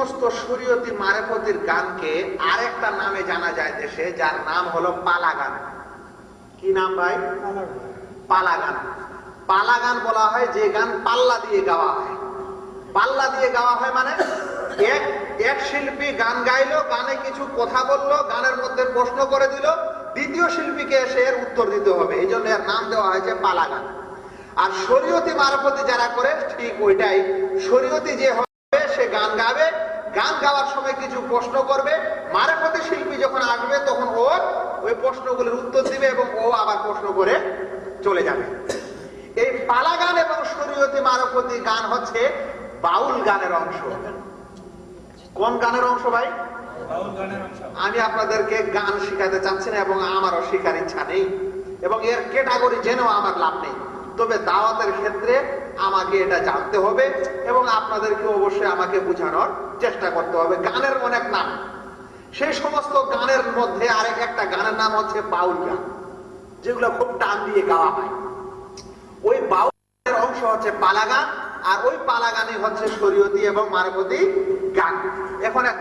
সমস্ত শরীয়তি মারেফতির গানকে আরেকটা নামে জানা যায় দেশে, যার নাম হলো পালা গান কি নাম ভাই? পালা গান পালা গান বলা হয় যে গান পাল্লা দিয়ে গাওয়া হয়। পাল্লা দিয়ে গাওয়া হয় মানে এক এক শিল্পী গান গাইলো, গানে কিছু কথা বলল, গানের মধ্যে প্রশ্ন করে দিল, দ্বিতীয় শিল্পীকে এসে এর উত্তর দিতে হবে। এই জন্য এর নাম দেওয়া হয়েছে পালা গান আর শরীয়তি মারফতি যারা করে, ঠিক ওইটাই। শরীয়তি যে হবে, সে গান গাবে গান গাওয়ার সময় কিছু প্রশ্ন করবে। মারফতি শিল্পী যখন আসবে তখন ওর ওই প্রশ্নগুলোর উত্তর দিবে এবং ও আবার প্রশ্ন করে চলে যাবে। এই পালা গান এবং শরীয়তি মারফতি গান হচ্ছে বাউল গানের অংশ। কোন গানের অংশ ভাই? আমি আপনাদেরকে গান শিখাতে চাচ্ছি না এবং আমারও শেখার ইচ্ছা নেই। এবং এর ক্যাটাগরি জেনেও আমার লাভ নেই। তবে দাওয়াতের ক্ষেত্রে আমাকে এটা জানতে হবে এবং আপনাদেরকে অবশ্যই আমাকে বোঝানোর চেষ্টা করতে হবে। গানের অনেক নাম। সেই সমস্ত গানের মধ্যে আরেক একটা গানের নাম হচ্ছে বাউল গান, যেগুলো খুব টান দিয়ে গাওয়া হয়। ওই বাউলের অংশ হচ্ছে পালা গান আর ওই পালা গানই হচ্ছে শরীয়তি এবং মারবতী গান। এখন এক